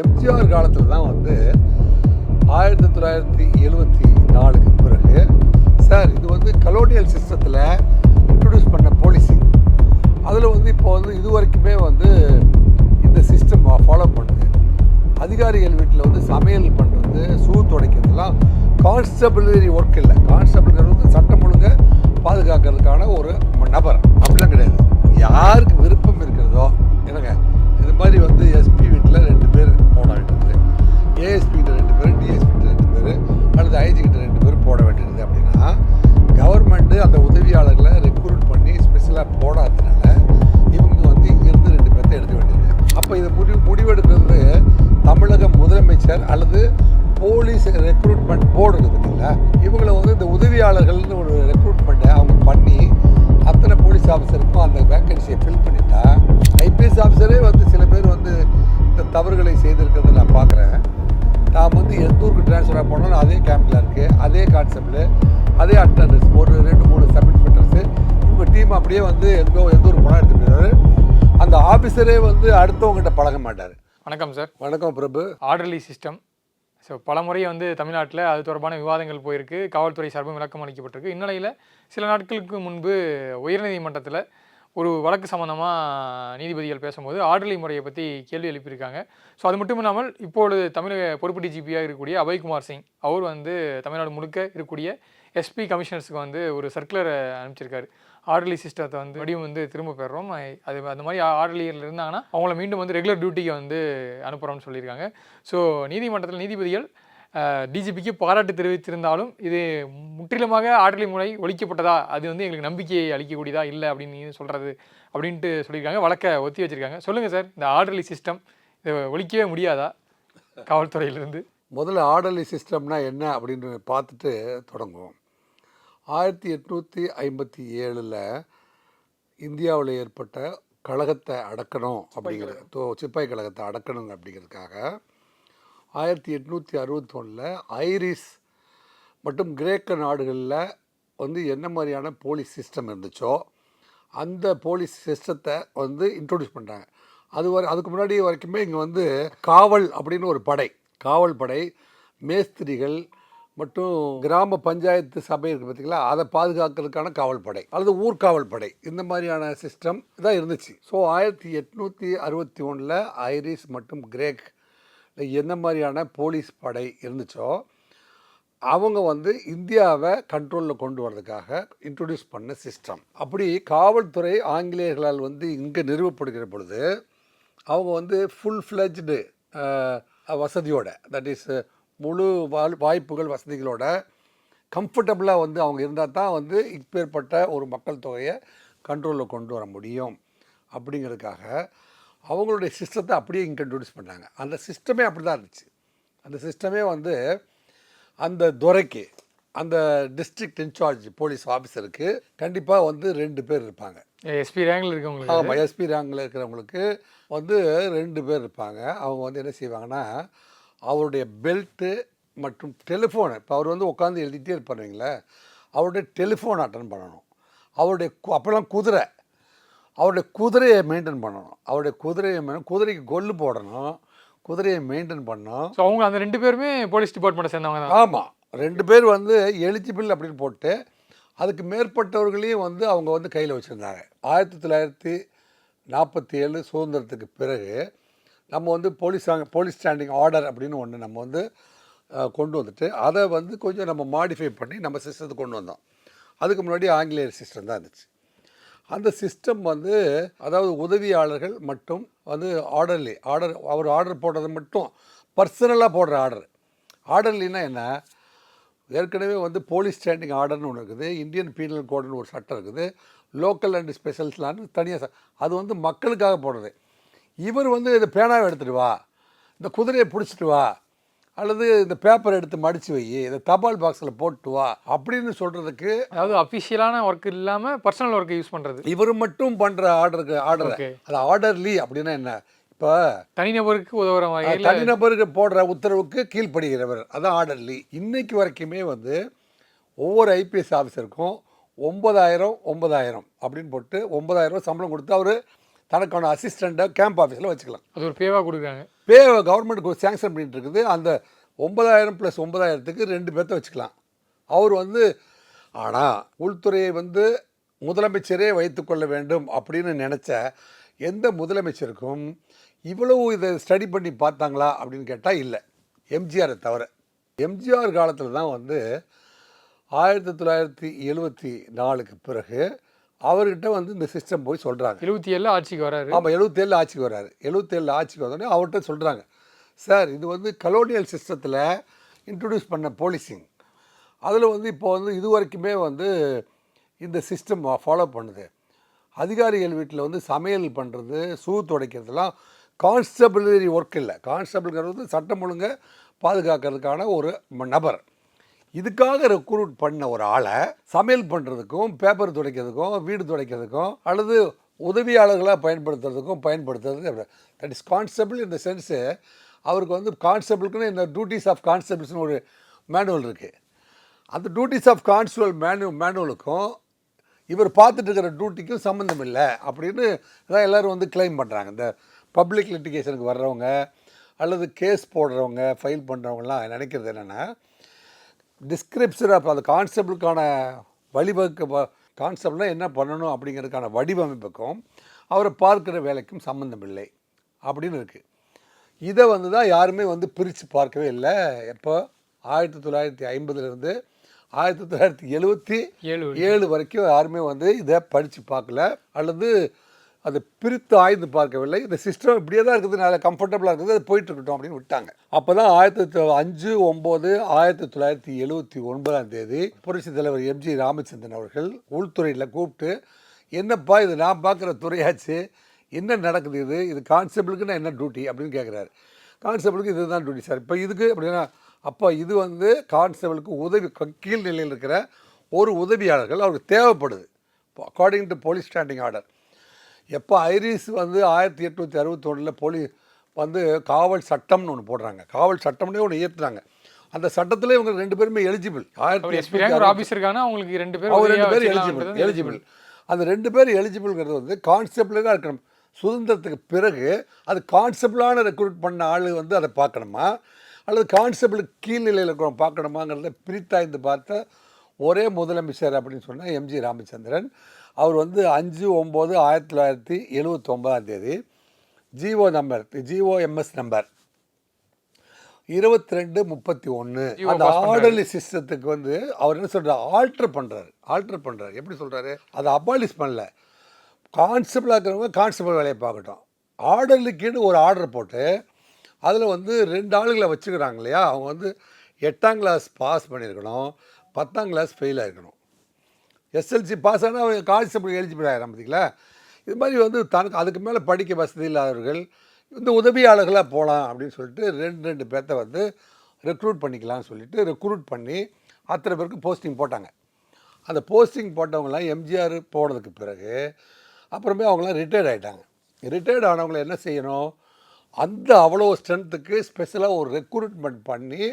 எம்ஜிஆர் காலத்தில் தான் வந்து ஆயிரத்தி தொள்ளாயிரத்தி எழுபத்தி நாலுக்கு பிறகு சார் இது வந்து கலோனியல் சிஸ்டத்தில் இன்ட்ரடியூஸ் பண்ண பாலிசி அதில் வந்து இப்போ வந்து இது வரைக்குமே வந்து இந்த சிஸ்டம் ஃபாலோ பண்ணுது. அதிகாரிகள் வீட்டில் வந்து சமையல் பண்ணுறது சூ துடைக்கிறதுலாம் கான்ஸ்டபிளரி ஒர்க் இல்லை. கான்ஸ்டபிள்ங்கிறது வந்து சட்டம் ஒழுங்கை பாதுகாக்கிறதுக்கான ஒரு நபர். அப்படிலாம் கிடையாது. யாருக்கு விருப்பம் இருக்கிறதோ என்னங்க இது மாதிரி வந்து எஸ்பி பேர் போட வேண்டியது கிட்ட ரெண்டு பேர் டிஎஸ்பிகிட்ட ரெண்டு பேர் அல்லது ஐஜி கிட்ட ரெண்டு பேர் போட வேண்டியது அப்படின்னா கவர்மெண்ட்டு அந்த உதவி ஆஃபீஸரே வந்து அடுத்தவங்ககிட்ட பழக மாட்டார். வணக்கம் சார். வணக்கம் பிரபு. Orderly system. ஸோ பல முறை வந்து தமிழ்நாட்டில் அது தொடர்பான விவாதங்கள் போயிருக்கு. காவல்துறை சார்பும் விளக்கம் அளிக்கப்பட்டிருக்கு. இந்நிலையில் சில நாட்களுக்கு முன்பு உயர்நீதிமன்றத்தில் ஒரு வழக்கு சம்மந்தமாக நீதிபதிகள் பேசும்போது ஆர்டர்லி முறையை பற்றி கேள்வி எழுப்பியிருக்காங்க. ஸோ அது மட்டும் இல்லாமல் இப்பொழுது தமிழக பொறுப்பு டிஜிபியாக இருக்கக்கூடிய அபய்குமார் சிங் அவர் வந்து தமிழ்நாடு முழுக்க இருக்கக்கூடிய எஸ்பி கமிஷனர்ஸுக்கு வந்து ஒரு சர்க்குலரை அனுப்பிச்சிருக்காரு. ஆர்டர்லி சிஸ்டத்தை வந்து மறுபடியும் வந்து திரும்ப பெறுறோம் அது அந்த மாதிரி ஆர்டர்லியில் இருந்தாங்கன்னா அவங்கள மீண்டும் வந்து ரெகுலர் டியூட்டிக்கு வந்து அனுப்புகிறோம்னு சொல்லியிருக்காங்க. ஸோ நீதிமன்றத்தில் நீதிபதிகள் டிஜிபிக்கு பாராட்டு தெரிவித்திருந்தாலும் இது முற்றிலுமாக ஆர்டர்லி முறை ஒழிக்கப்பட்டதா? அது வந்து எங்களுக்கு நம்பிக்கையை அளிக்கக்கூடியதா இல்லை அப்படின்னு சொல்கிறது அப்படின்ட்டு சொல்லியிருக்காங்க. வழக்கை ஒத்தி வச்சிருக்காங்க. சொல்லுங்கள் சார் இந்த ஆர்டர்லி சிஸ்டம் இதை ஒழிக்கவே முடியாதா காவல்துறையிலிருந்து? முதல்ல ஆர்டர்லி சிஸ்டம்னா என்ன அப்படின்னு பார்த்துட்டு தொடங்குவோம். ஆயிரத்தி எட்நூற்றி ஐம்பத்தி ஏழில் இந்தியாவில் ஏற்பட்ட கழகத்தை அடக்கணும் அப்படிங்கிற தோ சிப்பாய் கழகத்தை அடக்கணும் அப்படிங்கிறதுக்காக ஆயிரத்தி எட்நூற்றி அறுபத்தொன்னில் ஐரிஸ் மற்றும் கிரேக்க நாடுகளில் வந்து என்ன மாதிரியான போலீஸ் சிஸ்டம் இருந்துச்சோ அந்த போலீஸ் சிஸ்டத்தை வந்து இன்ட்ரோடியூஸ் பண்ணுறாங்க அது வரை அதுக்கு முன்னாடி வரைக்குமே இங்கே வந்து காவல் அப்படின்னு ஒரு படை காவல் படை மேஸ்திரிகள் மற்றும் கிராம பஞ்சாயத்து சபை இருக்குது பார்த்தீங்களா அதை பாதுகாக்கிறதுக்கான காவல்படை அல்லது ஊர்காவல் படை இந்த மாதிரியான சிஸ்டம் தான் இருந்துச்சு. ஸோ ஆயிரத்தி எட்நூற்றி அறுபத்தி ஒன்றில் ஐரிஸ் மற்றும் கிரேக் என்ன மாதிரியான போலீஸ் படை இருந்துச்சோ அவங்க வந்து இந்தியாவை கண்ட்ரோலில் கொண்டு வரதுக்காக இன்ட்ரொடியூஸ் பண்ண சிஸ்டம் அப்படி காவல்துறை ஆங்கிலேயர்களால் வந்து இங்கே நிறுவப்படுகிற பொழுது அவங்க வந்து ஃபுல் ஃப்ளெஜ்டு வசதியோட தட் இஸ் முழு வாய்ப்புகள் வசதிகளோட கம்ஃபர்டபுளாக வந்து அவங்க இருந்தால் தான் வந்து இப்பேற்பட்ட ஒரு மக்கள் தொகையை கண்ட்ரோலில் கொண்டு வர முடியும். அப்படிங்கிறதுக்காக அவங்களுடைய சிஸ்டத்தை அப்படியே இன்ட்ரடியூஸ் பண்ணாங்க. அந்த சிஸ்டமே அப்படி தான் இருந்துச்சு. அந்த சிஸ்டமே வந்து அந்த துறைக்கு அந்த டிஸ்ட்ரிக்ட் இன்சார்ஜ் போலீஸ் ஆஃபீஸருக்கு கண்டிப்பாக வந்து ரெண்டு பேர் இருப்பாங்க. எஸ்பி ரேங்கில் இருக்கவங்களுக்கு? ஆமாம் எஸ்பி ரேங்கில் இருக்கிறவங்களுக்கு வந்து ரெண்டு பேர் இருப்பாங்க. அவங்க வந்து என்ன செய்வாங்கன்னா அவருடைய பெல்ட்டு மற்றும் டெலிஃபோனை இப்போ அவர் வந்து உட்காந்து எழுதிட்டே இருப்பார் வைங்களேன் அவருடைய டெலிஃபோன் அட்டன் பண்ணணும். அவருடைய அப்போல்லாம் குதிரை. அவருடைய குதிரையை மெயின்டைன் பண்ணணும். அவருடைய குதிரையை குதிரைக்கு கொல்லு போடணும். குதிரையை மெயின்டைன் பண்ணணும். ஸோ அவங்க அந்த ரெண்டு பேருமே போலீஸ் டிபார்ட்மெண்ட்டை சேர்ந்தவங்க தான். ஆமாம் ரெண்டு பேர் வந்து எலிஜிபிள் அப்படின்னு போட்டு அதுக்கு மேற்பட்டவர்களையும் வந்து அவங்க வந்து கையில் வச்சுருந்தாங்க. ஆயிரத்தி தொள்ளாயிரத்தி நாற்பத்தி ஏழு சுதந்திரத்துக்கு பிறகு நம்ம வந்து போலீஸ் போலீஸ் ஸ்டாண்டிங் ஆர்டர் அப்படின்னு ஒன்று நம்ம வந்து கொண்டு வந்துட்டு அதை வந்து கொஞ்சம் நம்ம மாடிஃபை பண்ணி நம்ம சிஸ்டத்துக்கு கொண்டு வந்தோம். அதுக்கு முன்னாடி ஆங்கிலேயர் சிஸ்டம் தான் இருந்துச்சு. அந்த சிஸ்டம் வந்து அதாவது உதவியாளர்கள் மட்டும் வந்து ஆர்டர்லி ஆர்டர் அவர் ஆர்டர் போடுறது மட்டும் பர்சனலாக போடுற ஆர்டர் ஆர்டர்லின்னா என்ன? ஏற்கனவே வந்து போலீஸ் ஸ்டாண்டிங் ஆர்டர்னு ஒன்று இருக்குது இந்தியன் பீனல் கோடுன்னு ஒரு சட்டம் இருக்குது லோக்கல் அண்ட் ஸ்பெஷல்ஸ்லான்னு தனியாக அது வந்து மக்களுக்காக போடுறது. இவர் வந்து இந்த பேனாவை எடுத்துட்டு வா. இந்த குதிரையை பிடிச்சிட்டு வா. அல்லது இந்த பேப்பர் எடுத்து மடித்து வை. இந்த தபால் பாக்ஸில் போட்டு வா. அப்படின்னு சொல்கிறதுக்கு அதாவது அஃபிஷியலான ஒர்க் இல்லாமல் பர்சனல் ஒர்க்கை யூஸ் பண்ணுறது இவர் மட்டும் பண்ணுற ஆர்டருக்கு ஆர்டர். அது ஆர்டர்லி அப்படின்னா என்ன? இப்போ தனிநபருக்கு உதவுற வகையில் தனிநபருக்கு போடுற உத்தரவுக்கு கீழ்ப்படுகிறவர். அதான் ஆர்டர்லி இன்னைக்கு வரைக்குமே வந்து ஒவ்வொரு ஐபிஎஸ் ஆஃபீஸருக்கும் ஒன்பதாயிரம் ஒன்பதாயிரம் அப்படின்னு போட்டு ஒன்பதாயிரம் ரூபாய் சம்பளம் கொடுத்து அவர் தனக்கான அசிஸ்டண்ட்டை கேம்ப் ஆஃபீஸில் வச்சுக்கலாம். அது ஒரு பேவாக கொடுக்குறாங்க. பே கவர்மெண்ட் சேங்ஷன் பண்ணிட்டு இருக்குது. அந்த ஒன்பதாயிரம் ப்ளஸ் ஒன்பதாயிரத்துக்கு ரெண்டு பேர்த்த வச்சுக்கலாம். அவர் வந்து ஆனால் உள்துறையை வந்து முதலமைச்சரே வைத்துக்கொள்ள வேண்டும் அப்படின்னு நினச்ச எந்த முதலமைச்சருக்கும் இவ்வளவு இதை ஸ்டடி பண்ணி பார்த்தாங்களா அப்படின்னு கேட்டால் இல்லை. எம்ஜிஆரை தவிர. எம்ஜிஆர் காலத்தில் தான் வந்து ஆயிரத்தி தொள்ளாயிரத்தி எழுபத்தி நாலுக்கு பிறகு அவர்கிட்ட வந்து இந்த சிஸ்டம் போய் சொல்கிறாங்க எழுபத்தி ஏழில் ஆட்சிக்கு வராரு. ஆமாம் எழுபத்தேழு ஆட்சிக்கு வர்றாரு எழுபத்தேழு ஆட்சிக்கு வந்தோடனே அவர்கிட்ட சொல்கிறாங்க சார் இது வந்து கலோனியல் சிஸ்டத்தில் இன்ட்ரடியூஸ் பண்ண போலீசிங் அதில் வந்து இப்போ வந்து இது வரைக்குமே வந்து இந்த சிஸ்டம் ஃபாலோ பண்ணுது. அதிகாரிகள் வீட்டில் வந்து சமையல் பண்ணுறது சூ துடைக்கிறதுலாம் கான்ஸ்டபிளரி ஒர்க் இல்லை. கான்ஸ்டபிள்ங்கிறது சட்டம் ஒழுங்கை பாதுகாக்கிறதுக்கான ஒரு நபர். இதுக்காக ரெக்ரூட் பண்ண ஒரு ஆளை சமையல் பண்ணுறதுக்கும் பேப்பர் துடைக்கிறதுக்கும் வீடு துடைக்கிறதுக்கும் அல்லது உதவியாளர்களாக பயன்படுத்துறதுக்கும் பயன்படுத்துறது தட் இஸ் கான்ஸ்டபிள் இந்த சென்ஸு அவருக்கு வந்து கான்ஸ்டபிளுக்குன்னு இந்த டியூட்டிஸ் ஆஃப் கான்ஸ்டபிள்ஸ்னு ஒரு மேனுவல் இருக்குது அந்த டியூட்டிஸ் ஆஃப் கான்ஸ்டபிள் மேனு மேனுவலுக்கும் இவர் பார்த்துட்டு இருக்கிற டியூட்டிக்கும் சம்மந்தம் இல்லை அப்படின்னு தான் எல்லோரும் வந்து க்ளைம் பண்ணுறாங்க இந்த பப்ளிக் லிட்டிகேஷனுக்கு வர்றவங்க அல்லது கேஸ் போடுறவங்க ஃபைல் பண்ணுறவங்கலாம் நினைக்கிறது என்னென்னா டிஸ்கிரிப்ஷன் ஆஃப் அந்த கான்ஸ்டபிளுக்கான வழிவகுக்க கான்ஸ்டபிள்னால் என்ன பண்ணணும் அப்படிங்கிறதுக்கான வடிவமைப்புக்கும் அவரை பார்க்குற வேலைக்கும் சம்மந்தம் இல்லை அப்படின்னு இருக்குது இதை வந்து தான் யாருமே வந்து பிரித்து பார்க்கவே இல்லை. எப்போ? ஆயிரத்தி தொள்ளாயிரத்தி ஐம்பதுலேருந்து ஆயிரத்தி தொள்ளாயிரத்தி எழுபத்தி ஏழு ஏழு வரைக்கும் யாருமே வந்து இதை படித்து பார்க்கல. அல்லது அதை பிரித்து ஆய்ந்து பார்க்கவில்லை. இந்த சிஸ்டம் இப்படியே தான் இருக்குது. நல்லா கம்ஃபர்டபுளாக இருக்குது. அது போயிட்டுருக்கட்டும் அப்படின்னு விட்டாங்க. அப்போ தான் ஆயிரத்தி தொ- அஞ்சு ஒம்பது ஆயிரத்தி தொள்ளாயிரத்தி எழுபத்தி ஒன்பதாம் தேதி புரட்சி தலைவர் எம்ஜி ராமச்சந்திரன் அவர்கள் உள்துறையில் கூப்பிட்டு என்னப்பா இது? நான் பார்க்குற துறையாச்சு. என்ன நடக்குது இது? இது கான்ஸ்டபிளுக்கு என்ன டியூட்டி அப்படின்னு கேட்குறாரு கான்ஸ்டபிளுக்கு இதுதான் டியூட்டி சார் இப்போ இதுக்கு அப்படின்னா அப்போ இது வந்து கான்ஸ்டபிளுக்கு உதவி கீழ் நிலையில் இருக்கிற ஒரு உதவியாளர்கள் அவருக்கு தேவைப்படுது. According to police standing order எப்போ ஐரிஸ் வந்து ஆயிரத்தி எட்நூற்றி அறுபத்தொன்னில் போலீ வந்து காவல் சட்டம்னு ஒன்று போடுறாங்க. காவல் சட்டம்னே ஒன்று இயற்றுறாங்க. அந்த சட்டத்தில் இவங்க ரெண்டு பேருமே எலிஜிபிள் ஆயிரத்தி இருக்காங்க அவங்களுக்கு ரெண்டு பேர் அவங்க உதவியா ரெண்டு பேரும் எலிஜிபிள் எலிஜிபிள் அந்த ரெண்டு பேர் எலிஜிபிள்ங்கிறது வந்து கான்ஸ்டபிளாக இருக்கணும். சுதந்திரத்துக்கு பிறகு அது கான்ஸ்டபிளான ரெக்ரூட் பண்ண ஆள் வந்து அதை பார்க்கணுமா? அல்லது கான்ஸ்டபிளுக்கு கீழ்நிலையில் இருக்கிறவங்க பார்க்கணுமாங்கிறத பிரித்தாய்ந்து பார்த்த ஒரே முதலமைச்சர் அப்படின்னு சொன்னால் எம்ஜி ராமச்சந்திரன். அவர் வந்து அஞ்சு ஒம்பது ஆயிரத்தி தொள்ளாயிரத்தி எழுவத்தொம்பதாம் தேதி ஜிஓ நம்பர் ஜிஓஎம்எஸ் நம்பர் இருபத்தி ரெண்டு முப்பத்தி ஒன்று அந்த. ஆர்டர்லி சிஸ்டத்துக்கு வந்து அவர் என்ன சொல்றாரு? ஆல்டர் பண்ணுறாரு ஆல்டர் பண்ணுறாரு எப்படி சொல்கிறாரு அதை அபாலிஷ் பண்ணல. கான்ஸ்டபிளாக இருக்கிறவங்க கான்ஸ்டபிள் வேலையை பார்க்கட்டும். ஆர்டர்லிக்குன்னு ஒரு ஆர்டர் போட்டு அதில் வந்து ரெண்டு ஆளுகளை வச்சுக்கிறாங்க இல்லையா? அவங்க வந்து எட்டாம் கிளாஸ் பாஸ் பண்ணியிருக்கணும். பத்தாம் கிளாஸ் ஃபெயில் ஆகிருக்கணும் எஸ்எல்சி பாஸ் ஆனால் அவங்க கான்ஸ்டபிள் எலிஜிபிள் ஆகிடும் பார்த்தீங்களா இது மாதிரி வந்து தனக்கு அதுக்கு மேலே படிக்க வசதி இல்லாதவர்கள் இந்த உதவியாளர்களாக போகலாம் அப்படின்னு சொல்லிட்டு ரெண்டு ரெண்டு பேர்த்த வந்து ரெக்ரூட் பண்ணிக்கலாம்னு சொல்லிட்டு ரெக்ரூட் பண்ணி அத்தனை பேருக்கு போஸ்டிங் போட்டாங்க. அந்த போஸ்டிங் போட்டவங்களாம் எம்ஜிஆர் போனதுக்கு பிறகு அப்புறமே அவங்களாம் ரிட்டையர்ட் ஆகிட்டாங்க ரிட்டையர்ட் ஆனவங்களை என்ன செய்யணும்? அந்த அவ்வளோ ஸ்ட்ரென்த்துக்கு ஸ்பெஷலாக ஒரு ரெக்ரூட்மெண்ட் பண்ணி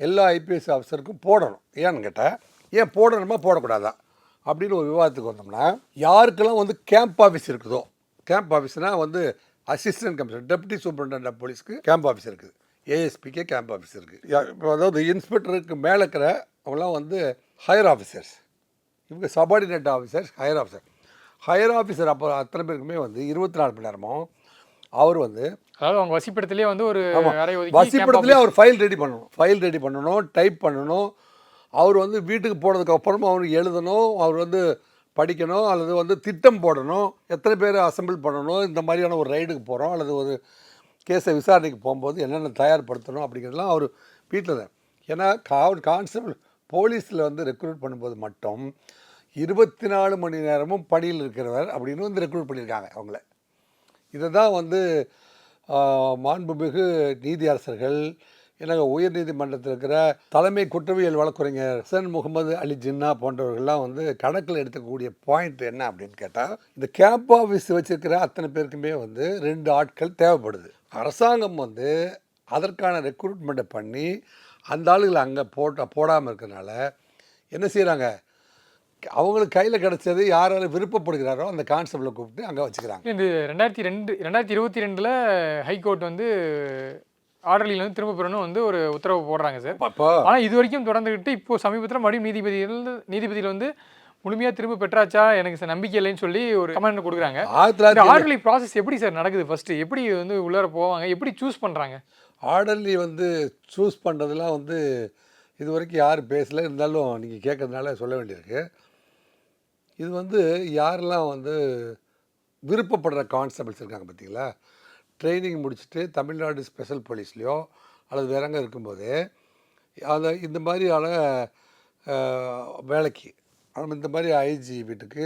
எல்லா ஐபிஎஸ் ஆஃபீஸருக்கும் போடணும். ஏன்னு கேட்டால் ஏன் போடணுமா? போடக்கூடாதா? அப்படின்னு ஒரு விவாதத்துக்கு வந்தோம்னா யாருக்கெல்லாம் வந்து கேம்ப் ஆஃபீஸ் இருக்குதோ கேம்ப் ஆஃபீஸ்னால் வந்து assistant commissioner deputy superintendent of போலீஸ்க்கு கேம்ப் ஆஃபீஸ் இருக்குது. ஏஎஸ்பிக்கே கேம்ப் ஆஃபீஸ் இருக்குது இப்போ அதாவது இன்ஸ்பெக்டருக்கு மேலே இருக்கிற அவங்களாம் வந்து ஹையர் ஆஃபீஸர்ஸ் இவங்க subordinate officers higher officer higher officer அப்போ அத்தனை பேருக்குமே வந்து இருபத்தி நாலு மணி நேரமும் அவர் வந்து அதாவது அவங்க வசிப்பிடத்திலே வந்து ஒரு வசிப்படத்துலேயே அவர் ஃபைல் ரெடி பண்ணணும். ஃபைல் ரெடி பண்ணணும் டைப் பண்ணணும். அவர் வந்து வீட்டுக்கு போனதுக்கு அப்புறமா அவருக்கு எழுதணும் அவர் வந்து படிக்கணும் அல்லது வந்து திட்டம் போடணும் எத்தனை பேர் அசெம்பிள் பண்ணணும் இந்த மாதிரியான ஒரு ரைடுக்கு போகிறோம் அல்லது ஒரு கேஸை விசாரணைக்கு போகும்போது என்னென்ன தயார்படுத்தணும் அப்படிங்கிறதெல்லாம் அவர் வீட்டில் தான். ஏன்னா கா கான்ஸ்டபிள் போலீஸில் வந்து ரெக்ரூட் பண்ணும்போது மட்டும் இருபத்தி நாலு மணி நேரமும் பணியில் இருக்கிறவர் அப்படின்னு வந்து ரெக்ரூட் பண்ணியிருக்காங்க அவங்கள. இதை தான் வந்து மாண்புமிகு நீதியரசர்கள் எனக்கு உயர்நீதிமன்றத்தில் இருக்கிற தலைமை குற்றவியல் வழக்குரைஞர் ஹசன் முகமது அலி ஜின்னா போன்றவர்கள்லாம் வந்து கணக்கில் எடுத்துக்கக்கூடிய பாயிண்ட் என்ன அப்படின்னு கேட்டால் இந்த கேப் ஆஃபீஸ் வச்சிருக்கிற அத்தனை பேருக்குமே வந்து ரெண்டு ஆட்கள் தேவைப்படுது. அரசாங்கம் வந்து அதற்கான ரெக்ரூட்மெண்ட்டை பண்ணி அந்த ஆளுகளை அங்கே போட்ட போடாமல் இருக்கிறனால என்ன செய்கிறாங்க அவங்களுக்கு கையில் கிடைச்சது யாரால விருப்பப்படுகிறாரோ அந்த கான்ஸ்டபிளை கூப்பிட்டு அங்கே வச்சுக்கிறாங்க. இந்த ரெண்டாயிரத்தி ரெண்டு ரெண்டாயிரத்தி இருபத்தி ரெண்டில் ஹைகோர்ட் வந்து ஆர்டர்லியில் வந்து திரும்ப பெறணும் வந்து ஒரு உத்தரவு போடுறாங்க சார். ஆனால் இது வரைக்கும் தொடர்ந்துக்கிட்டு இப்போ சமீபத்தில் மறுபடியும் நீதிபதிகள் நீதிபதியில் வந்து முழுமையாக திரும்ப பெற்றாச்சா எனக்கு சார் நம்பிக்கை இல்லைன்னு சொல்லி ஒரு கமெண்ட் கொடுக்குறாங்க. ஆர்டர்லி ப்ராசஸ் எப்படி சார் நடக்குது? ஃபர்ஸ்ட் எப்படி வந்து உள்ளார போவாங்க? எப்படி சூஸ் பண்ணுறாங்க ஆர்டர்லி வந்து சூஸ் பண்ணுறதுலாம் வந்து இது வரைக்கும் யாரும் பேசல. இருந்தாலும் நீங்கள் கேட்கறதுனால சொல்ல வேண்டியிருக்கு. இது வந்து யாரெல்லாம் வந்து விருப்பப்படுற கான்ஸ்டபிள்ஸ் இருக்காங்க பார்த்தீங்களா ட்ரைனிங் முடிச்சுட்டு தமிழ்நாடு ஸ்பெஷல் போலீஸ்லேயோ அல்லது வேற இருக்கும்போது அதை இந்த மாதிரியான வேலைக்கு இந்த மாதிரி ஐஜி வீட்டுக்கு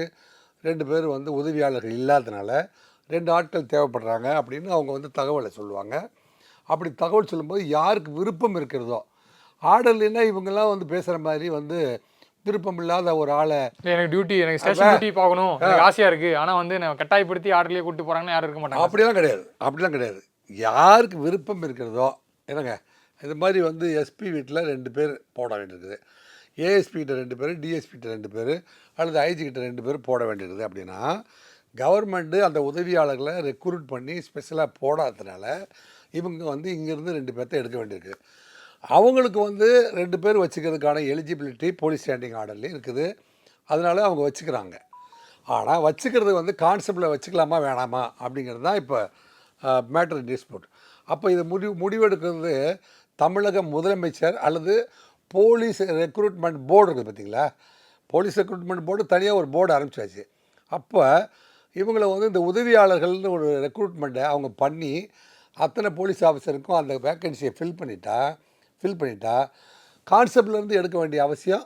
ரெண்டு பேர் வந்து உதவியாளர்கள் இல்லாதனால ரெண்டு ஆட்கள் தேவைப்படுறாங்க அப்படின்னு அவங்க வந்து தகவலை சொல்லுவாங்க. அப்படி தகவல் சொல்லும்போது யாருக்கு விருப்பம் இருக்கிறதோ ஆர்டர்லின்னா இவங்கெல்லாம் வந்து பேசுகிற மாதிரி வந்து விருப்பம் இல்லாத ஒரு ஆளை. எனக்கு டியூட்டி எனக்கு ஸ்டேஷன் டியூட்டி பார்க்கணும். எனக்கு ஆசையாக இருக்குது ஆனால் வந்து நான் கட்டாயப்படுத்தி ஆர்டர்லேயே கூட்டு போகிறாங்கன்னு யாரும் இருக்க மாட்டாங்க. அப்படிலாம் கிடையாது. அப்படிலாம் கிடையாது. யாருக்கு விருப்பம் இருக்கிறதோ என்னங்க இது மாதிரி வந்து எஸ்பி வீட்டில் ரெண்டு பேர் போட வேண்டியிருக்குது. ஏஎஸ்பி கிட்ட ரெண்டு பேர் டிஎஸ்பி கிட்ட ரெண்டு பேர் அல்லது ஐஜி கிட்ட ரெண்டு பேர் போட வேண்டியிருக்குது. அப்படின்னா கவர்மெண்ட்டு அந்த உதவியாளர்களை ரெக்ரூட் பண்ணி ஸ்பெஷலாக போடாததுனால இவங்க வந்து இங்கேருந்து ரெண்டு பேர்த்த எடுக்க வேண்டியிருக்கு. அவங்களுக்கு வந்து ரெண்டு பேர் வச்சுக்கிறதுக்கான எலிஜிபிலிட்டி போலீஸ் ஸ்டாண்டிங் ஆர்டர்லேயும் இருக்குது. அதனால அவங்க வச்சுக்கிறாங்க. ஆனால் வச்சுக்கிறது வந்து கான்செப்டில் வச்சுக்கலாமா வேணாமா? அப்படிங்கிறது தான் இப்போ மேட்டர் டிஸ்பியூட் அப்போ இது முடிவு முடிவெடுக்கிறது தமிழக முதலமைச்சர் அல்லது போலீஸ் ரெக்ரூட்மெண்ட் போர்டு இருக்குது பார்த்தீங்களா போலீஸ் ரெக்ரூட்மெண்ட் போர்டு தனியாக ஒரு போர்டு ஆரம்பிச்சாச்சு. அப்போ இவங்களை வந்து இந்த உதவியாளர்கள்னு ஒரு ரெக்ரூட்மெண்ட்டை அவங்க பண்ணி அத்தனை போலீஸ் ஆஃபீஸருக்கும் அந்த வேக்கன்சியை ஃபில் பண்ணிட்டா ஃபில் பண்ணிட்டா கான்செப்ட்லேருந்து எடுக்க வேண்டிய அவசியம்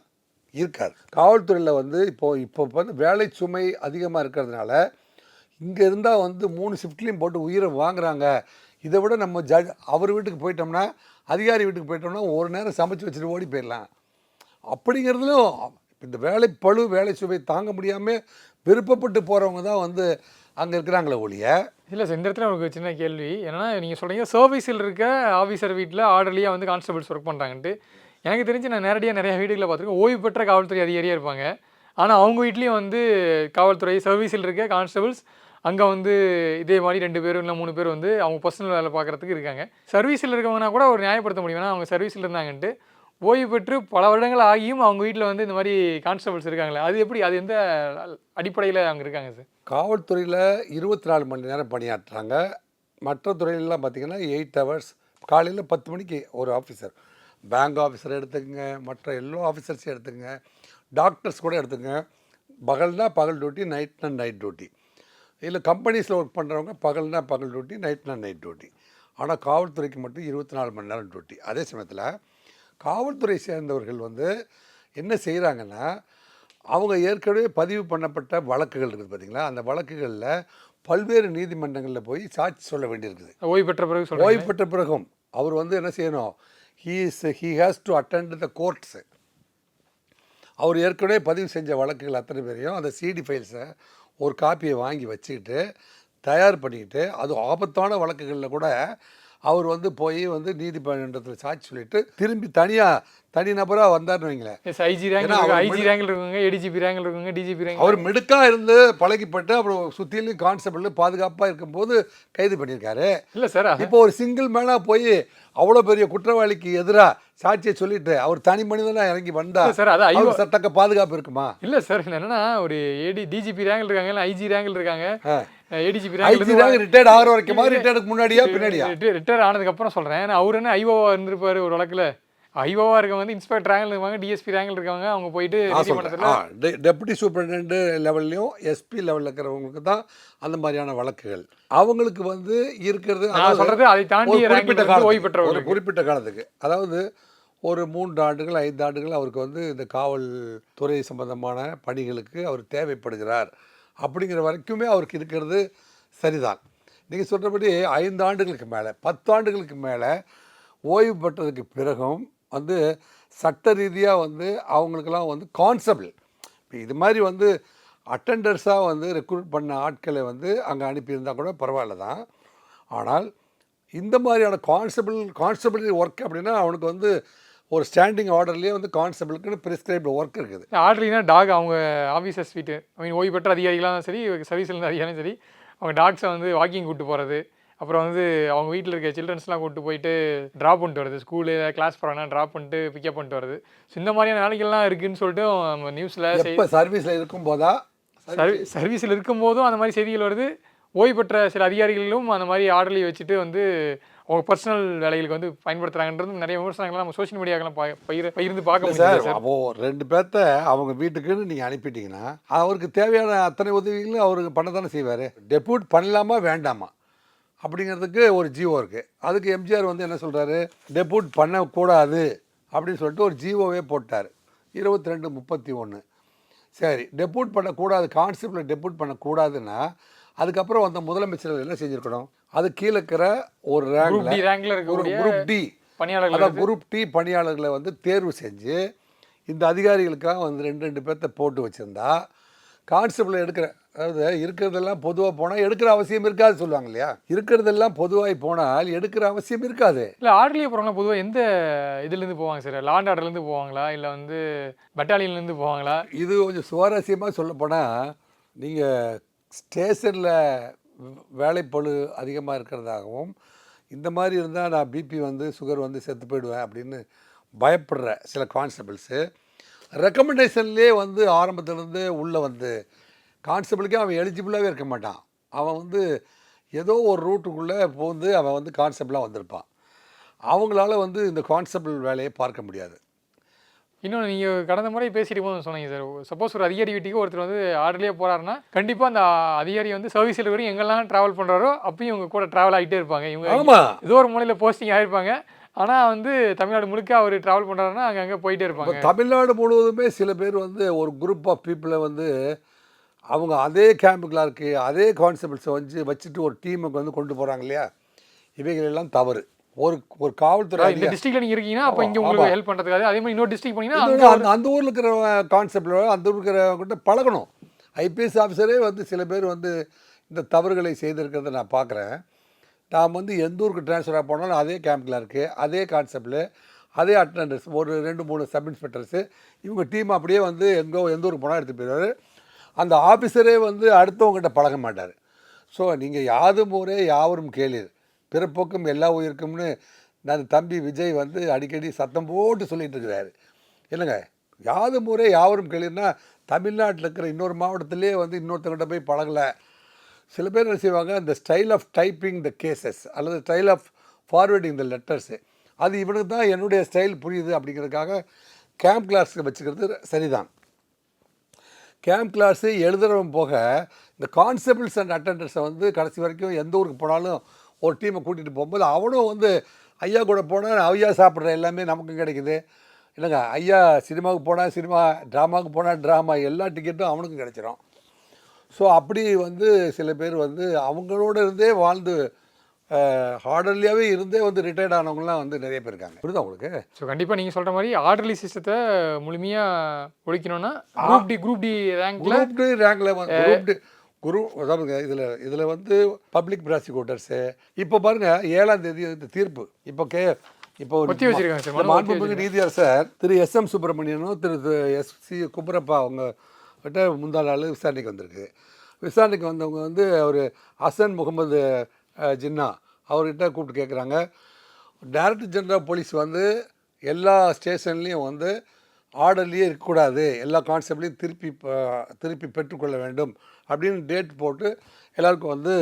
இருக்காது. காவல்துறையில் வந்து இப்போது இப்போ வந்து வேலை சுமை அதிகமாக இருக்கிறதுனால இங்கே இருந்தால் வந்து மூணு ஷிஃப்ட்லேயும் போட்டு உயிரை வாங்குறாங்க. இதை விட நம்ம ஜட்ஜ் அவர் வீட்டுக்கு போயிட்டோம்னா அதிகாரி வீட்டுக்கு போயிட்டோம்னா ஒரு நேரம் சமைச்சு வச்சுட்டு ஓடி போயிடலாம். அப்படிங்கிறதுலும் இந்த வேலை பழு வேலை சுவை தாங்க முடியாமல் விருப்பப்பட்டு போகிறவங்க தான் வந்து அங்கே இருக்கிறாங்களே ஒழிய இல்லை சார் இந்த இடத்துல எனக்கு சின்ன கேள்வி. என்னென்னா நீங்கள் சொல்கிறீங்க சர்வீஸில் இருக்க ஆஃபீஸர் வீட்டில் ஆர்டர்லியாக வந்து கான்ஸ்டபிள்ஸ் ஒர்க் பண்ணுறாங்கன்ட்டு எனக்கு தெரிஞ்சு நான் நேரடியாக நிறைய வீடுகளில் பார்த்துருக்கேன். ஓய்வு பெற்ற காவல்துறை அதிகாரியாக இருப்பாங்க. ஆனால் அவங்க வீட்லேயும் வந்து காவல்துறை சர்வீஸில் இருக்க கான்ஸ்டபிள்ஸ் அங்கே வந்து இதே மாதிரி ரெண்டு பேரும் இல்லை மூணு பேர் வந்து அவங்க பர்சனல் வேலை பார்க்குறதுக்கு இருக்காங்க. சர்வீஸில் இருக்கவங்கன்னா கூட ஒரு நியாயப்படுத்த முடியும். ஏன்னா அவங்க சர்வீஸில் இருந்தாங்கன்ட்டு. ஓய்வு பெற்று பல வருடங்கள் ஆகியும் அவங்க வீட்டில் வந்து இந்த மாதிரி கான்ஸ்டபிள்ஸ் இருக்காங்களே. அது எப்படி அது எந்த அடிப்படையில் அவங்க இருக்காங்க சார் காவல்துறையில் இருபத்தி நாலு மணி நேரம் பணியாற்றுறாங்க. மற்ற துறையிலலாம் பார்த்திங்கன்னா எயிட் ஹவர்ஸ் காலையில் பத்து மணிக்கு ஒரு ஆஃபீஸர் பேங்க் ஆஃபீஸர் எடுத்துக்கங்க மற்ற எல்லா ஆஃபீஸர்ஸையும் எடுத்துக்கங்க. டாக்டர்ஸ் கூட எடுத்துக்கங்க. பகல்னா பகல் டியூட்டி நைட்னா நைட் டியூட்டி இல்லை கம்பெனிஸில் ஒர்க் பண்ணுறவங்க பகல்னா பகல் டியூட்டி நைட்னா நைட் டியூட்டி ஆனால் காவல்துறைக்கு மட்டும் இருபத்தி நாலு மணி நேரம் டியூட்டி அதே சமயத்தில் காவல்துறை சேர்ந்தவர்கள் வந்து என்ன செய்கிறாங்கன்னா அவங்க ஏற்கனவே பதிவு பண்ணப்பட்ட வழக்குகள் இருக்குது பார்த்தீங்களா அந்த வழக்குகளில் பல்வேறு நீதிமன்றங்களில் போய் சாட்சி சொல்ல வேண்டியிருக்குது. ஓய்வு பெற்ற பிறகு ஓய்வு பெற்ற பிறகும் அவர் வந்து என்ன செய்யணும்? He is he has to attend the courts அவர் ஏற்கனவே பதிவு செஞ்ச வழக்குகள் அத்தனை பேரையும் அந்த சிடி ஃபைல்ஸை ஒரு காப்பியை வாங்கி வச்சுக்கிட்டு தயார் பண்ணிக்கிட்டு அது ஆபத்தான வழக்குகளில் கூட அவர் வந்து போய் வந்து நீதிமன்றத்தில் சாட்சி சொல்லிட்டு திரும்பி தனியாக தனி நபராக வந்தார்னு வைங்களேன். ஐஜி ரேங்க் ஏன்னா அவர் ஐஜி ரேங்கில் இருக்கவங்க ஏடிஜிபி ரேங்கில் இருக்கவங்க டிஜிபி ரேங்க் அவர் மிடுக்கா இருந்து பழகிப்பட்டு அப்புறம் சுற்றிலும் கான்ஸ்டபிள் பாதுகாப்பாக இருக்கும்போது கைது பண்ணியிருக்காரு. இல்லை சார் இப்போ ஒரு சிங்கிள் மேனாக போய் அவ்வளோ பெரிய குற்றவாளிக்கு எதிராக சாட்சியை சொல்லிட்டு அவர் தனி மனிதனாக இறங்கி வந்தா சார் அது ஐயோ தக்க பாதுகாப்பு இருக்குமா? இல்லை சார் என்னன்னா ஒரு ஏடி டிஜிபி ரேங்கில் இருக்காங்க இல்லை ஐஜி ரேங்கில் இருக்காங்க. ஏடிஜிபி ரிட்டையர்ட் ஆகிற வரைக்குமா? ரிட்டையர்டுக்கு முன்னாடியா பின்னாடியா? ரிட்டையர் ஆனதுக்கப்புறம் சொல்கிறேன் அவர் என்ன ஐஓவா இருந்திருப்பாரு ஒரு வழக்கில். ஐஓவா இருக்கவங்க வந்து இன்ஸ்பெக்டர் ரேங்கில் இருக்காங்க டிஎஸ்பி ரேங்கில் இருக்காங்க அவங்க போயிட்டு டெபுட்டி சூப்பரிண்டென்ட் லெவல்லையும் எஸ்பி லெவலில் இருக்கிறவங்களுக்கு தான் அந்த மாதிரியான வழக்குகள். அவங்களுக்கு வந்து இருக்கிறது நான் சொல்றது அதை தாண்டி குறிப்பிட்ட ஓய்வு ஒரு பெற்றவர்களுக்கு குறிப்பிட்ட காலத்துக்கு. அதாவது ஒரு மூன்று ஆண்டுகள் ஐந்து ஆண்டுகள் அவருக்கு வந்து இந்த காவல்துறை சம்பந்தமான பணிகளுக்கு அவர் தேவைப்படுகிறார். அப்படிங்கிற வரைக்குமே அவருக்கு இருக்கிறது சரிதான். நீங்கள் சொல்கிறபடி ஐந்து ஆண்டுகளுக்கு மேலே பத்து ஆண்டுகளுக்கு மேலே ஓய்வு பெற்றதுக்கு பிறகும் வந்து சட்ட ரீதியாக வந்து அவங்களுக்கெல்லாம் வந்து கான்ஸ்டபிள். இப்போ இது மாதிரி வந்து அட்டெண்டர்ஸாக வந்து ரெக்ரூட் பண்ண ஆட்களை வந்து அங்கே அனுப்பியிருந்தா கூட பரவாயில்ல தான் ஆனால் இந்த மாதிரியான கான்ஸ்டபிள் கான்ஸ்டபிள் ஒர்க் அப்படின்னா அவனுக்கு வந்து ஒரு ஸ்டாண்டிங் ஆர்டர்லேயே வந்து கான்ஸ்டபிளுக்குன்னு ப்ரிஸ்கிரைப்டு ஒர்க் இருக்குது. ஆர்டர்லினா டாக் அவங்க ஆஃபீஸர்ஸ் வீட்டு ஐ மீன் ஓய்வு பெற்ற அதிகாரிகளாம் சரி சர்வீஸில் இருந்த அதிகாரியும் சரி அவங்க டாக்ஸை வந்து வாக்கிங் கூப்பிட்டு போகிறது அப்புறம் வந்து அவங்க வீட்டில் இருக்க சில்ட்ரன்ஸ்லாம் கூப்பிட்டு போயிட்டு ட்ராப் பண்ணிட்டு வருது ஸ்கூலு கிளாஸ் போகிறாங்கன்னா ட்ராப் பண்ணிட்டு பிக்கப் பண்ணிட்டு வருது ஸோ இந்த மாதிரியான வேலைகள்லாம் இருக்குன்னு சொல்லிட்டு நம்ம நியூஸில் எப்போ சர்வீஸில் இருக்கும்போதா சர்வீ சர்வீஸில் இருக்கும்போதும் அந்த மாதிரி செய்திகள் வருது. ஓய்வு பெற்ற சில அதிகாரிகளிலும் அந்த மாதிரி ஆர்டர்லி வச்சுட்டு வந்து அவங்க பர்சனல் வேலைகளுக்கு வந்து பயன்படுத்துறாங்கன்றது நிறைய விமர்சனங்கள்லாம் நம்ம சோஷியல் மீடியாக்கெல்லாம் பயிர் பகிர்ந்து பார்க்க முடியாது அப்போ ரெண்டு பேர்த்த அவங்க வீட்டுக்குன்னு நீங்கள் அனுப்பிட்டீங்கன்னா அவருக்கு தேவையான அத்தனை உதவிகளும் அவருக்கு பண்ண தானே செய்வார். டெப்யூட் பண்ணலாமா வேண்டாமா? அப்படிங்கிறதுக்கு ஒரு ஜிஓ இருக்குது அதுக்கு எம்ஜிஆர் வந்து என்ன சொல்கிறாரு டெப்யூட் பண்ணக்கூடாது அப்படின்னு சொல்லிட்டு ஒரு ஜிஓவே போட்டார் இருபத்தி ரெண்டு முப்பத்தி ஒன்று சரி டெப்யூட் பண்ணக்கூடாது கான்ஸ்டபிள் டெப்யூட் பண்ணக்கூடாதுன்னா அதுக்கப்புறம் வந்த முதலமைச்சர்கள் என்ன செஞ்சுருக்கணும்? அது கீழே இருக்கிற ஒரு ரேங்கில் ரேங்க்ல ஒரு குரூப் டி பணியாளர்கள் அதான் குரூப் டி பணியாளர்களை வந்து தேர்வு செஞ்சு இந்த அதிகாரிகளுக்காக வந்து ரெண்டு ரெண்டு பேர்த்த போட்டு வச்சுருந்தா கான்ஸ்டபிள் எடுக்கிற அதாவது இருக்கிறதெல்லாம் பொதுவாக போனால் எடுக்கிற அவசியம் இருக்காது சொல்லுவாங்க இல்லையா? இருக்கிறதெல்லாம் பொதுவாக போனால் எடுக்கிற அவசியம் இருக்காது. இல்லை ஆர்டர்லியே போகிறவங்க பொதுவாக எந்த இதுலேருந்து போவாங்க சார்? லாண்ட் ஆர்டர்லேருந்து போவாங்களா? இல்லை வந்து பட்டாலியன்லேருந்து போவாங்களா? இது கொஞ்சம் சுவாரஸ்யமாக சொல்லப்போனால் நீங்கள் ஸ்டேஷனில் வேலைப்பழு அதிகமாக இருக்கிறதாகவும் இந்த மாதிரி இருந்தால் நான் பிபி வந்து சுகர் வந்து செத்து போயிடுவேன் அப்படின்னு பயப்படுற சில கான்ஸ்டபிள்ஸு ரெக்கமெண்டேஷன்லேயே வந்து ஆரம்பத்துலேருந்து உள்ளே வந்து கான்ஸ்டபிளுக்கே அவன் எலிஜிபிளாகவே இருக்க மாட்டான். அவன் வந்து ஏதோ ஒரு ரூட்டுக்குள்ளே போந்து அவன் வந்து கான்ஸ்டபிளாக வந்திருப்பான். அவங்களால வந்து இந்த கான்ஸ்டபிள் வேலையை பார்க்க முடியாது. இன்னொன்று நீங்கள் கடந்த முறை பேசிட்டு போது சொன்னீங்க சார். சப்போஸ் ஒரு அதிகாரி வீட்டுக்கு ஒருத்தர் வந்து ஆர்டர்லேயே போகிறாருன்னா கண்டிப்பாக அந்த அதிகாரி வந்து சர்வீஸில் வரையும் எங்கெல்லாம் ட்ராவல் பண்ணுறாரோ அப்பயும் இவங்க கூட ட்ராவல் ஆகிட்டே இருப்பாங்க. இவங்க ஏதோ ஒரு மூலையில் போஸ்டிங் ஆகிருப்பாங்க ஆனால் வந்து தமிழ்நாடு முழுக்க அவர் ட்ராவல் பண்ணுறாருன்னா அங்கே அங்கே போயிட்டே இருப்பாங்க. தமிழ்நாடு முழுவதுமே சில பேர் வந்து ஒரு குரூப் ஆஃப் பீப்புளை வந்து அவங்க அதே கேம்பு கிளார்க்கு அதே கான்ஸ்டபிள்ஸை வச்சு வச்சுட்டு ஒரு டீமுக்கு வந்து கொண்டு போகிறாங்க இல்லையா? இவைகள் எல்லாம் தவறு. ஒரு ஒரு காவல்துறை இந்த டிஸ்ட்ரிக்ட்ல நீங்க இருக்கீங்கன்னா அப்போ இங்கே. உங்களுக்கு ஹெல்ப் பண்ணுறதுக்காக அதே மாதிரி இன்னொரு டிஸ்ட்ரிக்ட் போனீங்கன்னா அந்த அந்த ஊரில் இருக்கிற கான்செப்டில் அந்த ஊரில் இருக்கிறவங்கிட்ட பழகணும். ஐபிஎஸ் ஆஃபீஸரே வந்து சில பேர் வந்து இந்த தவறுகளை செய்திருக்கிறத நான் பார்க்குறேன் நாம் வந்து எந்த ஊருக்கு ட்ரான்ஸ்ஃபராக போனாலும் அதே கேம்பில் இருக்குது அதே கான்செப்டில் அதே அட்டண்டன்ஸ் ஒரு ரெண்டு மூணு சப் இன்ஸ்பெக்டர்ஸு இவங்க டீம் அப்படியே வந்து எங்கோ எந்த ஊருக்கு போனால் எடுத்து போயிடுவார். அந்த ஆஃபீஸரே வந்து அடுத்தவங்ககிட்ட பழக மாட்டார். ஸோ நீங்கள் யாதும் ஊரே யாவரும் கேளீர் பிறப்போக்கும் எல்லா உயிருக்கும்னு நான் தம்பி விஜய் வந்து அடிக்கடி சத்தம் போட்டு சொல்லிகிட்டு இருக்கிறாரு. இல்லைங்க யாது முறை யாவரும் கேளீர்னா தமிழ்நாட்டில் இருக்கிற இன்னொரு மாவட்டத்திலே வந்து இன்னொருத்தவங்கிட்ட போய் பழகலை. சில பேர் என்ன செய்வாங்க? அந்த style of typing the cases அல்லது style of forwarding the letters அது இவனுக்கு தான் என்னுடைய ஸ்டைல் புரியுது அப்படிங்கிறதுக்காக கேம்ப் கிளாஸ்க்கு வச்சுக்கிறது சரிதான். கேம்ப் கிளாஸு எழுதுறவன் போக இந்த கான்ஸ்டபிள்ஸ் அண்ட் அட்டண்டர்ஸை வந்து கடைசி வரைக்கும் எந்த ஊருக்கு போனாலும் ஒரு டீமை கூட்டிகிட்டு போகும்போது அவனும் வந்து ஐயா கூட போனால் ஐயா சாப்பிட்ற எல்லாமே நமக்கும் கிடைக்குது. இல்லைங்க ஐயா சினிமாவுக்கு போனால் சினிமா ட்ராமாவுக்கு போனால் ட்ராமா எல்லா டிக்கெட்டும் அவனுக்கும் கிடைச்சிரும். ஸோ அப்படி வந்து சில பேர் வந்து அவங்களோட இருந்தே வாழ்ந்து ஹார்டர்லியாகவே இருந்தே வந்து ரிட்டையர்ட் ஆனவங்கலாம் வந்து நிறைய பேர் இருக்காங்க. புரியுதா உங்களுக்கு? ஸோ கண்டிப்பாக நீங்கள் சொல்கிற மாதிரி ஆர்டர்லி சிஸ்டத்தை முழுமையாக ஒழிக்கணும்னா குரூப் டி குரூப் டி ரேங்க்ல குரூப் டி ரேங்கில் குரூப் டி குரு அதாவது இதில் இதில் வந்து பப்ளிக் ப்ராசிக்யூட்டர்ஸு இப்போ பாருங்க ஏழாம் தேதி இந்த தீர்ப்பு. இப்போ கே இப்போ மாண்புமிகு நீதியரசர் திரு எஸ் எம் சுப்பிரமணியனும் திரு எஸ் சி குமரப்பா அவங்க கிட்ட முந்தா நாள் விசாரணைக்கு வந்திருக்கு. விசாரணைக்கு வந்தவங்க வந்து அவர் ஹசன் முகமது ஜின்னா அவர்கிட்ட கூப்பிட்டு கேட்குறாங்க டைரக்டர் ஜெனரல் போலீஸ் வந்து எல்லா ஸ்டேஷன்லேயும் வந்து ஆர்டர்லேயே இருக்கக்கூடாது. எல்லா கான்ஸ்டபிளையும் திருப்பி திருப்பி பெற்றுக்கொள்ள வேண்டும். அப்படின்னு டேட் போட்டு எல்லாருக்கும் வந்து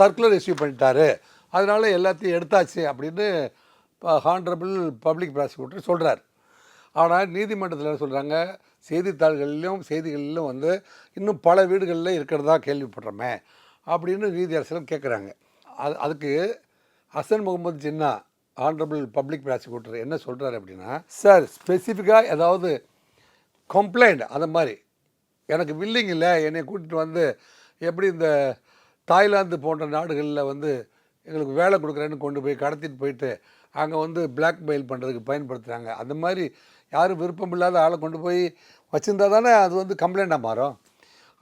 சர்க்குலர் இஷ்யூ பண்ணிட்டாரு. அதனால எல்லாத்தையும் எடுத்தாச்சு அப்படின்னு ஹானரபிள் பப்ளிக் ப்ராசிக்யூட்டர் சொல்கிறார் ஆனால் நீதிமன்றத்தில் என்ன சொல்கிறாங்க செய்தித்தாள்களிலும் செய்திகளிலும் வந்து இன்னும் பல வீடுகளில் இருக்கிறதா கேள்விப்படுறோமே அப்படின்னு நீதியரசர்கள் கேட்குறாங்க அது அதுக்கு Hasan Mohamed Jinnah honourable public prosecutor என்ன சொல்கிறாரு அப்படின்னா சார். ஸ்பெசிஃபிக்காக ஏதாவது கம்ப்ளைண்ட் அந்த மாதிரி. எனக்கு வில்லிங் இல்லை என்னை கூட்டிகிட்டு வந்து எப்படி இந்த தாய்லாந்து போன்ற நாடுகளில் வந்து எங்களுக்கு வேலை கொடுக்குறேன்னு கொண்டு போய் கடத்திட்டு போயிட்டு அங்கே வந்து பிளாக்மெயில் பண்ணுறதுக்கு பயன்படுத்துகிறாங்க அந்த மாதிரி யாரும் விருப்பம் இல்லாத ஆளை கொண்டு போய் வச்சுருந்தா தானே அது வந்து கம்ப்ளைண்ட்டாக மாறும்.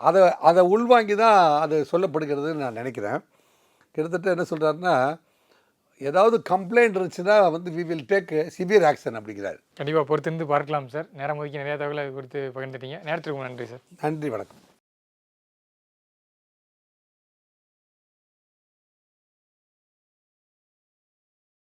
அதை அதை உள்வாங்கி தான் அது சொல்லப்படுகிறதுன்னு நான் நினைக்கிறேன். கிட்டத்தட்ட என்ன சொல்கிறாருன்னா ஏதாவது கம்ப்ளைண்ட் இருந்துச்சுன்னா வந்து we will take severe action அப்படிங்கிறார். கண்டிப்பாக பொறுத்திருந்து பார்க்கலாம் சார். நேரம் ஒதுக்கி நிறைய தகவலை கொடுத்து பகிர்ந்துட்டீங்க. நேரத்திற்கு நன்றி சார். நன்றி வணக்கம்.